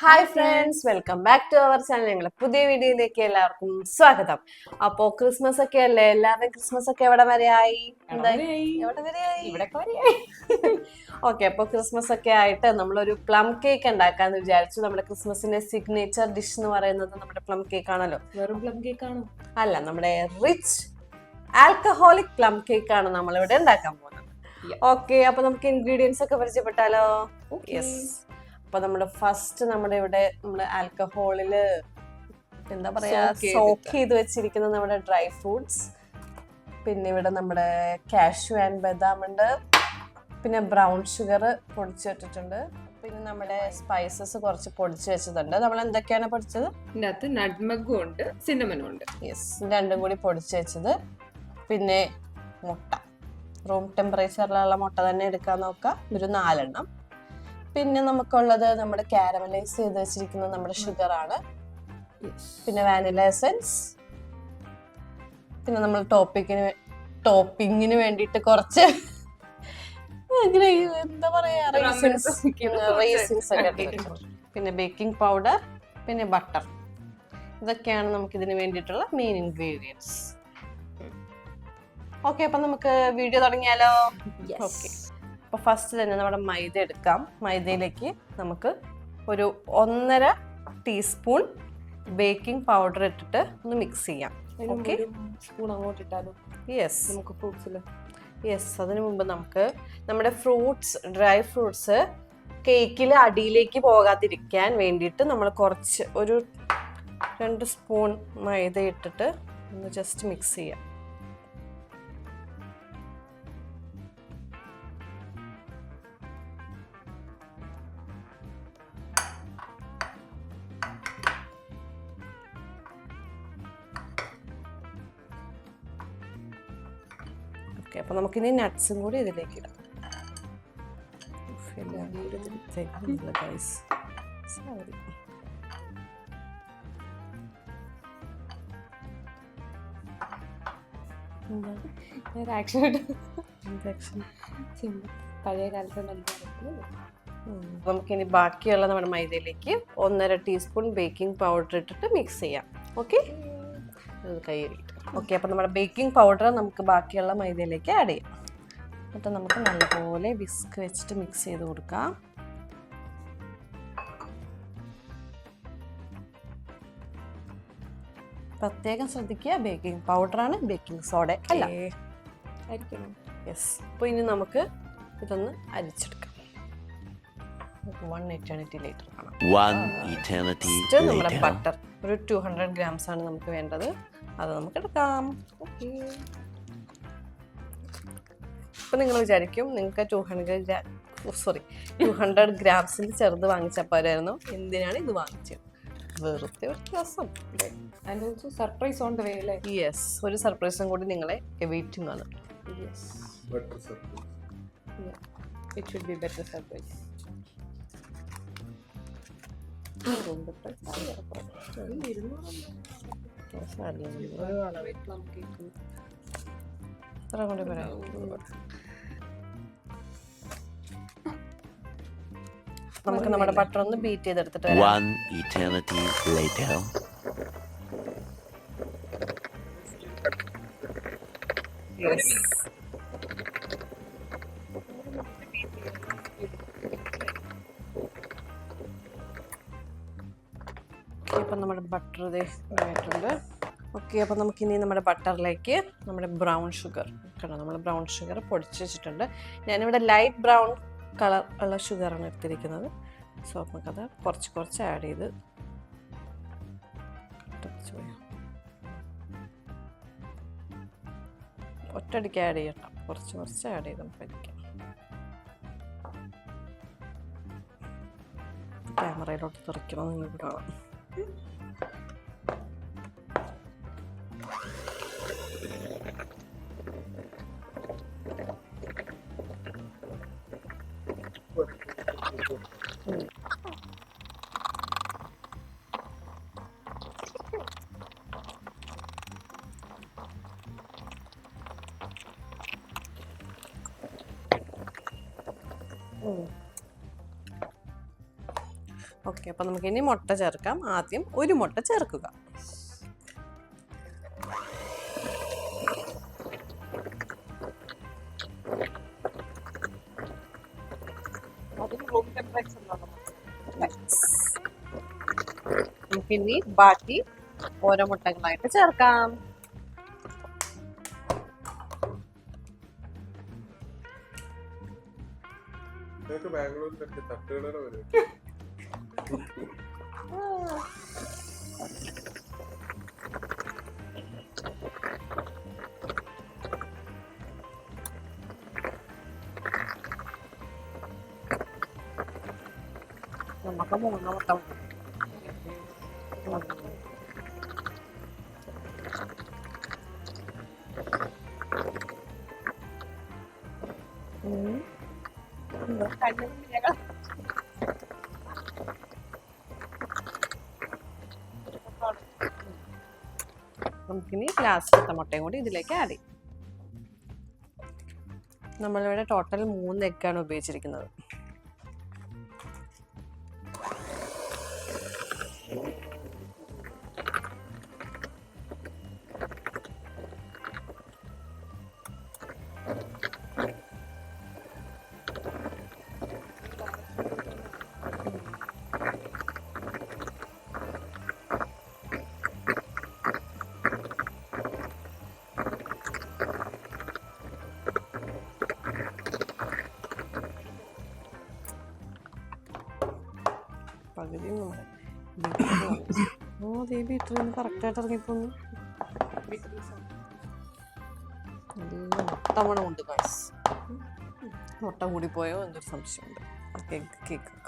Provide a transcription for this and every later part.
Hi friends welcome back to our channel ഞങ്ങളുടെ പുതിയ വീഡിയോയിലേക്ക് എല്ലാവർക്കും സ്വാഗതം. അപ്പോ ക്രിസ്മസ് ഒക്കെ അല്ലേ? എല്ലാവരും ക്രിസ്മസ് ഒക്കെ എവിടെ വരെ ആയി? ഓക്കെ അപ്പൊ ക്രിസ്മസ് ഒക്കെ ആയിട്ട് നമ്മളൊരു പ്ലം കേക്ക് ഉണ്ടാക്കാന്ന് വിചാരിച്ചു. നമ്മുടെ ക്രിസ്മസിന്റെ സിഗ്നേച്ചർ ഡിഷ് എന്ന് പറയുന്നത് നമ്മുടെ പ്ലം കേക്ക് ആണല്ലോ. വെറും പ്ലം കേക്ക് ആണോ? അല്ല നമ്മുടെ റിച്ച് ആൽക്കഹോളിക് പ്ലം കേക്ക് ആണ് നമ്മൾ ഇവിടെ ഉണ്ടാക്കാൻ പോകുന്നത്. ഓക്കെ അപ്പൊ നമുക്ക് ഇൻഗ്രീഡിയൻസ് ഒക്കെ പരിചയപ്പെട്ടാലോ. യെസ് അപ്പൊ നമ്മുടെ ഫസ്റ്റ് നമ്മുടെ ഇവിടെ നമ്മുടെ ആൽക്കഹോളിൽ എന്താ പറയാ സോക്ക് ചെയ്ത് വെച്ചിരിക്കുന്ന നമ്മുടെ ഡ്രൈ ഫ്രൂട്ട്സ് പിന്നെ ഇവിടെ നമ്മുടെ കാഷ്യൂ ആൻഡ് ബദാം ഉണ്ട് പിന്നെ ബ്രൗൺ ഷുഗർ പൊടിച്ചു വെച്ചിട്ടുണ്ട്. പിന്നെ നമ്മുടെ സ്പൈസസ് കുറച്ച് പൊടിച്ചു വെച്ചതുണ്ട് നമ്മൾ എന്തൊക്കെയാണ് പൊടിച്ചത്? ഇതിന്റെ അകത്ത് നട്മഗും ഉണ്ട് ഉണ്ട്. യെസ് രണ്ടും കൂടി പൊടിച്ചു വെച്ചത്. പിന്നെ മുട്ട. റൂം ടെമ്പറേച്ചറിലുള്ള മുട്ട തന്നെ എടുക്കാൻ നോക്കാം. ഒരു നാലെണ്ണം. പിന്നെ നമുക്കുള്ളത് നമ്മുടെ കാരമലൈസ് ചെയ്ത് വെച്ചിരിക്കുന്ന നമ്മുടെ ഷുഗർ ആണ്. പിന്നെ വാനില എസൻസ് പിന്നെ നമ്മൾ ടോപ്പിക്കിന് ടോപ്പിങ്ങിന് വേണ്ടിയിട്ട് കുറച്ച് എന്താ പറയാ റേസിൻസ് ഒക്കെ. പിന്നെ ബേക്കിംഗ് പൗഡർ പിന്നെ ബട്ടർ ഇതൊക്കെയാണ് നമുക്ക് ഇതിന് വേണ്ടിയിട്ടുള്ള മെയിൻ ഇൻഗ്രീഡിയൻസ് ഓക്കെ അപ്പൊ നമുക്ക് വീഡിയോ തുടങ്ങിയാലോ? ഓക്കെ അപ്പൊ ഫസ്റ്റ് തന്നെ നമ്മുടെ മൈദ എടുക്കാം. മൈദയിലേക്ക് നമുക്ക് ഒരു ഒന്നര ടീസ്പൂൺ ബേക്കിംഗ് പൗഡർ ഇട്ടിട്ട് ഒന്ന് മിക്സ് ചെയ്യാം. ഓക്കെ സ്പൂൺ അങ്ങോട്ട് ഇട്ടാലും? യെസ് നമുക്ക് ഫ്രൂട്ട്സിൽ യെസ് അതിനു മുമ്പ് നമുക്ക് നമ്മുടെ ഫ്രൂട്ട്സ് ഡ്രൈ ഫ്രൂട്ട്സ് കേക്കിൽ അടിയിലേക്ക് പോകാതിരിക്കാൻ വേണ്ടിയിട്ട് നമ്മൾ കുറച്ച് ഒരു രണ്ട് സ്പൂൺ മൈദ ഇട്ടിട്ട് ഒന്ന് ജസ്റ്റ് മിക്സ് ചെയ്യാം. ഓക്കെ അപ്പൊ നമുക്കിനി നട്ട്സും കൂടി ഇതിലേക്ക് ഇടാം. എല്ലാം കൂടി ഇതിൽ? പഴയ കാലത്ത്. നമുക്കിനി ബാക്കിയുള്ള നമ്മുടെ മൈദയിലേക്ക് ഒന്നര ടീസ്പൂൺ ബേക്കിംഗ് പൗഡർ ഇട്ടിട്ട് മിക്സ് ചെയ്യാം. ഓക്കെ കയ്യിലിട്ട്. ഓക്കെ അപ്പോൾ നമ്മുടെ ബേക്കിംഗ് പൗഡർ നമുക്ക് ബാക്കിയുള്ള മൈദയിലേക്ക് ആഡ് ചെയ്യാം. എന്നിട്ട് നമുക്ക് നല്ലപോലെ വിസ്ക് വെച്ചിട്ട് മിക്സ് ചെയ്ത് കൊടുക്കാം. പ്രത്യേകം ശ്രദ്ധിക്കുക ബേക്കിംഗ് പൗഡറാണ് ബേക്കിംഗ് സോഡ അല്ല. യെസ് അപ്പോൾ ഇനി നമുക്ക് ഇതൊന്ന് അരിച്ചെടുക്കാം. വൺ എറ്റേണിറ്റി ലേറ്റർ കാണാം. നമ്മുടെ. ബട്ടർ ഒരു ടു ഹൺഡ്രഡ് ഗ്രാംസ് ആണ് നമുക്ക് വേണ്ടത്. അത് നമുക്ക് എടുക്കാം. ഓക്കെ ഇപ്പം നിങ്ങൾ വിചാരിക്കും നിങ്ങൾക്ക് two hundred gram sorry two hundred ഗ്രാംസിൽ ചെറുത് വാങ്ങിച്ചപ്പോരായിരുന്നു എന്തിനാണ് ഇത് വാങ്ങിച്ചത്? വെറുതെ ഒരു രസം. And also surprise on the way അല്ലേ യെസ് ഒരു സർപ്രൈസും കൂടി നിങ്ങളെ വെയിറ്റിംഗ് ആണ് yes it should be better surprise പറയാം നമുക്ക് നമ്മുടെ ബട്ടർ ഒന്ന് ബീറ്റ് ചെയ്തെടുത്തിട്ട് വരാം. One ആയിട്ടുണ്ട് ഓക്കെ അപ്പം നമുക്കിനി നമ്മുടെ ബട്ടറിലേക്ക് നമ്മുടെ ബ്രൗൺ ഷുഗർ കണ്ടോ നമ്മൾ ബ്രൗൺ ഷുഗർ പൊടിച്ച് വെച്ചിട്ടുണ്ട്. ഞാനിവിടെ ലൈറ്റ് ബ്രൗൺ കളർ ഉള്ള ഷുഗറാണ് എടുത്തിരിക്കുന്നത്. സോ നമുക്കത് കുറച്ച് കുറച്ച് ആഡ് ചെയ്ത് ഒറ്റടിക്ക്. ആഡ് ചെയ്യട്ടോ കുറച്ച് കുറച്ച് ആഡ് ചെയ്ത് നമുക്ക് അടിക്കാം. ക്യാമറയിലോട്ട് തെറിക്കണം നിങ്ങൾ കാണാം. ഓക്കെ നമുക്ക് ഇനി മുട്ട ചേർക്കാം. ആദ്യം ഒരു മുട്ട ചേർക്കുക. നമുക്കിനി ബാക്കി ഓരോ മുട്ടകളായിട്ട് ചേർക്കാം. ബാംഗ്ലൂരിലൊക്കെ തട്ടുകട വരും നമുക്ക് മൂന്ന് മുന്നിലേക്കാ? നമുക്കിനി ലാസ്റ്റത്തെ മുട്ടയും കൂടി ഇതിലേക്ക് ആഡ് ചെയ്യും. നമ്മളിവിടെ ടോട്ടൽ മൂന്ന് എഗ്ഗാണ് ഉപയോഗിച്ചിരിക്കുന്നത്. പകുതി നമ്മുടെ ഓ ദേ ബീറ്റർ കറക്റ്റായിട്ട് ഇറങ്ങിപ്പോന്നു. മുട്ട മണമുണ്ട് ഗൈസ് മുട്ട കൂടിപ്പോയോ എന്നൊരു സംശയമുണ്ട്. Cake cake.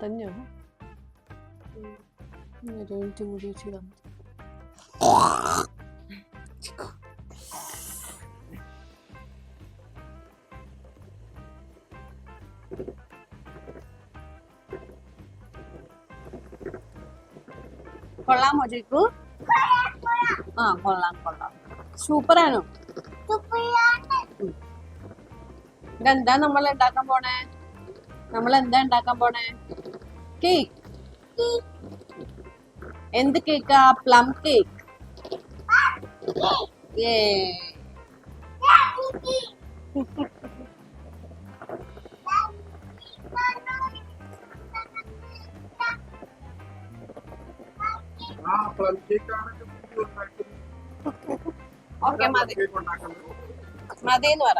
അതന്നെയാണ് ഒരു മിനിറ്റ് കൂടി ചെയ്താൽ മതി കൊള്ളാമോ ചേക്കു ആ കൊള്ളാം കൊള്ളാം. സൂപ്പറാണോ. ഇതെന്താ നമ്മൾ ഉണ്ടാക്കാൻ പോണേ? നമ്മൾ എന്താ ഉണ്ടാക്കാൻ പോണേ? കേക്ക് എന്ത് കേക്കാ പ്ലം കേക്ക് ഓക്കെ മതി. മതി എന്ന് പറ.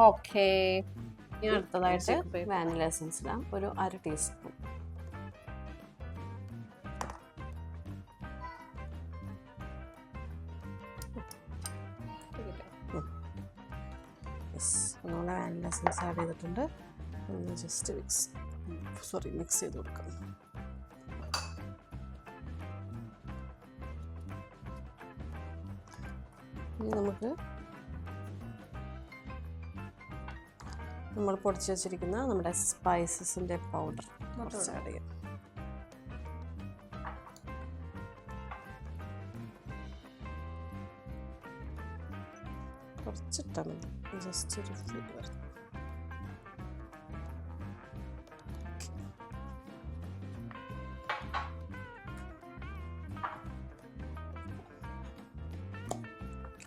ഓക്കെ ഇനി അടുത്തതായിട്ട് വാനില എസൻസ് ഇടാം. ഒരു അര ടീസ്പൂൺ നമ്മൾ വാനില എസൻസ് ആഡ് ചെയ്തിട്ടുണ്ട്. ജസ്റ്റ് മിക്സ് സോറി മിക്സ് ചെയ്ത് കൊടുക്കാം. ഇനി നമുക്ക് നമ്മൾ പൊടിച്ച് വെച്ചിരിക്കുന്ന നമ്മുടെ സ്പൈസസിന്റെ പൗഡർ കുറച്ച് ആഡ് ചെയ്യാം. കുറച്ചിട്ടാൽ മതി. ജസ്റ്റ് ഒരു ഫ്ലേവർ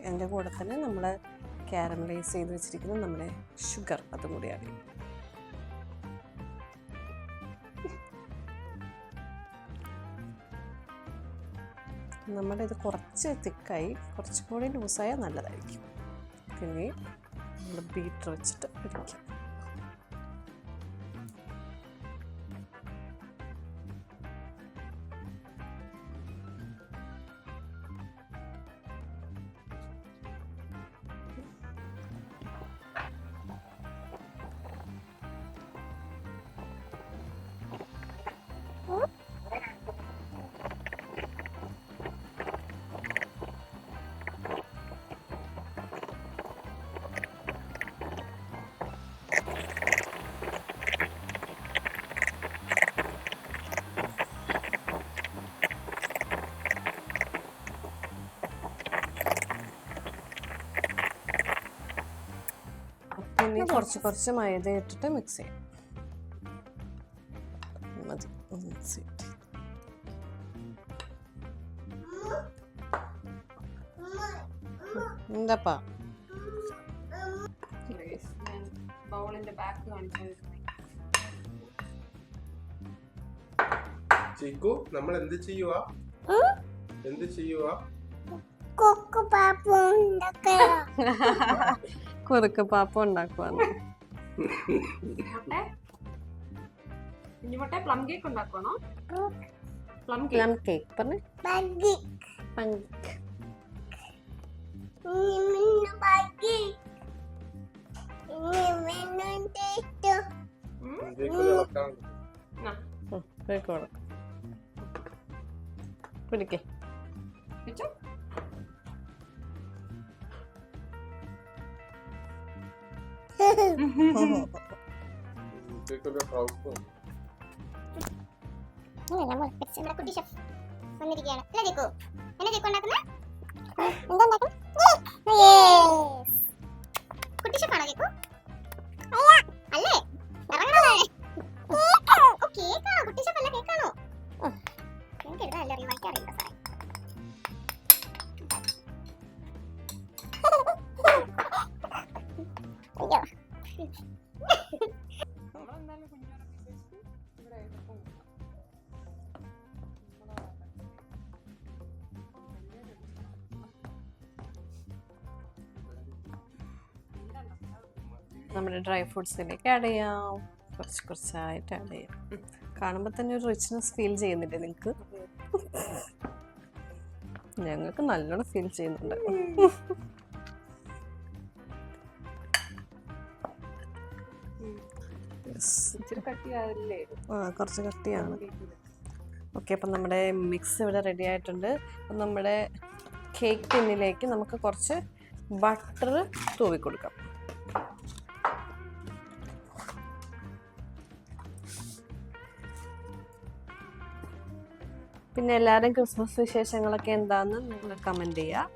എന്റെ കൂടെ തന്നെ നമ്മൾ കാരമലൈസ് ചെയ്ത് വെച്ചിരിക്കുന്നത് നമ്മുടെ ഷുഗർ അതും കൂടി ആഡ് ചെയ്യും നമ്മുടെ ഇത് കുറച്ച് തിക്കായി കുറച്ചും കൂടി ലൂസായാൽ നല്ലതായിരിക്കും. പിന്നെ നമ്മൾ ബീറ്റർ വെച്ചിട്ട് പിടിക്കാം ഇനി കുറച്ച് കുറച്ച് മൈദ ഇട്ടിട്ട് മിക്സ് ചെയ്യാം. മതി മിക്സ് ചെയ്തിട്ട് എന്താപ്പാ? ബൗളിന്റെ ബാക്ക് കാണിച്ചു ചിക്കു നമ്മൾ എന്ത് ചെയ്യുക എന്ത് ചെയ്യുക കൊക്കു പാപ്പ ഉണ്ടാക്കണം കുറുക്ക് പാപ്പ കുഞ്ഞുമുട്ടെ പ്ലം കേക്ക് പ്ലം പറഞ്ഞേ. ബഗ്ഗി കുട്ടി ഷെഫ് വന്നിരിക്കുകയാണ്. അല്ലേ ജിക്കു എന്നെ ജിക്കു ഉണ്ടാക്കുന്നത് എന്താ ഉണ്ടാക്കുന്നത് കുട്ടി ഷെഫാണോ ജിക്കു നമ്മുടെ ഡ്രൈ ഫ്രൂട്ട്സിലേക്ക് ആഡ് ചെയ്യാം. കുറച്ച് കുറച്ചായിട്ട് ആഡ് ചെയ്യാം. കാണുമ്പോൾ തന്നെ ഒരു റിച്ച്നെസ് ഫീൽ ചെയ്യുന്നില്ലേ നിങ്ങൾക്ക് ഞങ്ങൾക്ക് നല്ലോണം ഫീൽ ചെയ്യുന്നുണ്ട്. ആ കുറച്ച് കട്ടിയാണ്. ഓക്കെ അപ്പം നമ്മുടെ മിക്സ് ഇവിടെ റെഡി ആയിട്ടുണ്ട്. അപ്പം നമ്മുടെ കേക്ക് ടിന്നിലേക്ക് നമുക്ക് കുറച്ച് ബട്ടർ തൂവി കൊടുക്കാം പിന്നെ എല്ലാവരും ക്രിസ്മസ് വിശേഷങ്ങളൊക്കെ എന്താന്ന് നിങ്ങൾ കമന്റ് ചെയ്യുക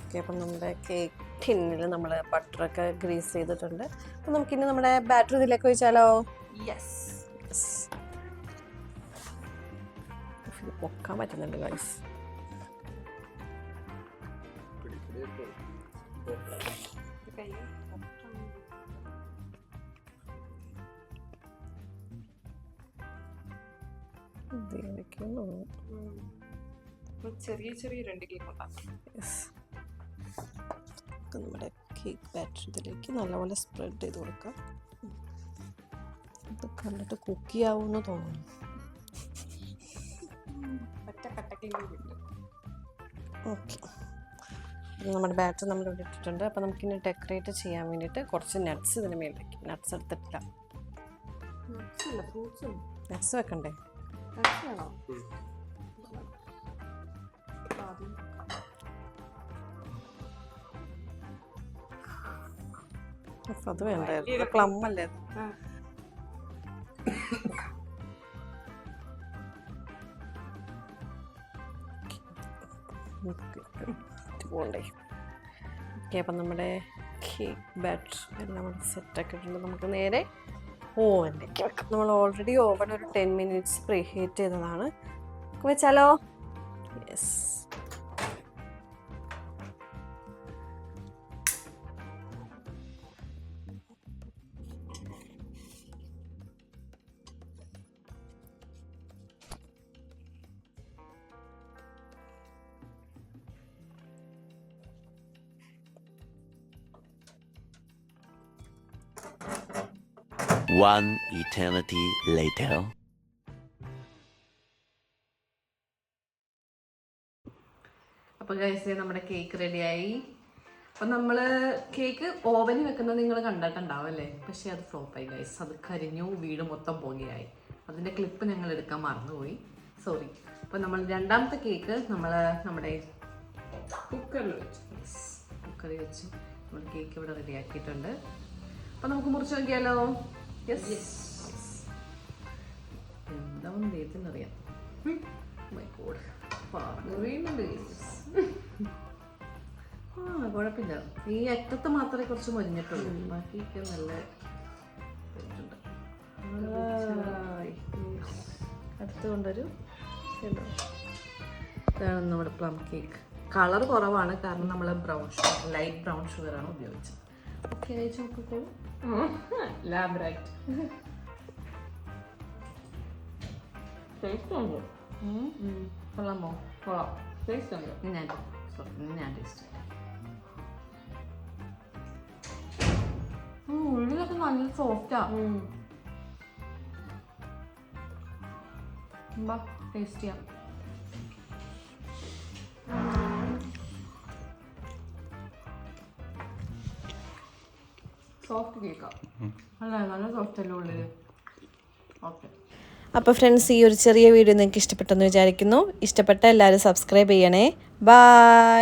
ഓക്കെ അപ്പം നമ്മുടെ കേക്ക് ടിന്നിൽ നമ്മൾ ബട്ടറൊക്കെ ഗ്രീസ് ചെയ്തിട്ടുണ്ട്. അപ്പം നമുക്കിനി നമ്മുടെ ബാറ്ററി ഇതിലേക്ക് ഒഴിച്ചാലോ? യെസ് പൊക്കാൻ പറ്റുന്നുണ്ട് ഗൈസ് ചെറിയ ചെറിയ രണ്ട് കേക്ക് ഉണ്ടാക്കാം നമ്മുടെ കേക്ക് ബാറ്റർ ഇതിലേക്ക് നല്ലപോലെ സ്പ്രെഡ് ചെയ്ത് കൊടുക്കാം. ഇത് കണ്ടിട്ട് കുക്ക് ചെയ്യാവുമെന്ന് തോന്നുന്നു. ഓക്കെ നമ്മുടെ ബാറ്റർ നമ്മൾ ഇവിടെ ഇട്ടിട്ടുണ്ട്. അപ്പോൾ നമുക്കിനി ഡെക്കറേറ്റ് ചെയ്യാൻ വേണ്ടിയിട്ട് കുറച്ച് നട്ട്സ് ഇതിന് മേൽ നട്ട്സ് എടുത്തിട്ടില്ല. നട്ട്സ് വെക്കണ്ടേ? ഉഫ്, അത് വേണ്ടായിരുന്നു പ്ലം അല്ലേ. പോണ്ടേ ഓക്കെ അപ്പം നമ്മുടെ കേക്ക് ബാറ്റർ എല്ലാം സെറ്റ് ആക്കിയിട്ടുണ്ട് ഇട്ടുണ്ട് നമുക്ക് നേരെ ഓവനിലേക്ക് വെക്കാം നമ്മൾ ഓൾറെഡി ഓവൻ ഒരു ടെൻ മിനിറ്റ്സ് പ്രീഹീറ്റ് ചെയ്തതാണ്. വെച്ചാലോ? Yes One eternity later. അപ്പോൾ ഗൈസ് നമ്മുടെ കേക്ക് റെഡിയായി അപ്പം നമ്മൾ കേക്ക് ഓവനിൽ വെക്കുന്നത് നിങ്ങൾ കണ്ടിട്ടുണ്ടാവും അല്ലേ? പക്ഷേ അത് ഫ്ലോപ്പായി ഗൈസ് അത് കരിഞ്ഞു വീട് മൊത്തം പോകുകയായി അതിന്റെ ക്ലിപ്പ് ഞങ്ങൾ എടുക്കാൻ മറന്നുപോയി. സോറി അപ്പോൾ നമ്മൾ രണ്ടാമത്തെ കേക്ക് നമ്മൾ നമ്മുടെ കുക്കറിൽ വെച്ചു. കുക്കറിൽ വെച്ച്. നമ്മൾ കേക്ക് ഇവിടെ റെഡിയാക്കിയിട്ടുണ്ട് അപ്പം നമുക്ക് മുറിച്ച് നോക്കിയാലോ? എന്താണെന്ന് ദൈവത്തിനറിയാം വീണ്ടുണ്ട് ആ കുഴപ്പമില്ല. ഈ അറ്റത്ത് മാത്രമേ കുറച്ച് മൊരിഞ്ഞിട്ടുള്ളൂ. ബാക്കിയൊക്കെ നല്ല. അടുത്ത് കൊണ്ടൊരു? ഇതാണ് നമ്മുടെ പ്ലം കേക്ക് കളർ കുറവാണ്. കാരണം നമ്മൾ brown sugar light brown sugar ആണ് ഉപയോഗിച്ചത്. ഓക്കെ കഴിച്ച് നോക്കിക്കോളൂ. ലാബ്രാക്ട് ടേസ്റ്റ് ഉണ്ട്. കൊള്ളാമോ? കൊള്ളാം. ടേസ്റ്റ് ഉണ്ട്. ഞാൻ ഞാൻ ടേസ്റ്റ് ഉള്ളിലൊക്കെ നല്ല സോഫ്റ്റാ ടേസ്റ്റ് സോഫ്റ്റ് കേക്കാ. അല്ല നല്ല സോഫ്റ്റ് അല്ലേ ഓക്കെ അപ്പോൾ ഫ്രണ്ട്സ് ഈ ഒരു ചെറിയ വീഡിയോ നിങ്ങൾക്ക് ഇഷ്ടപ്പെട്ടെന്ന് വിചാരിക്കുന്നു. ഇഷ്ടപ്പെട്ട എല്ലാവരും സബ്സ്ക്രൈബ് ചെയ്യണേ. ബായ്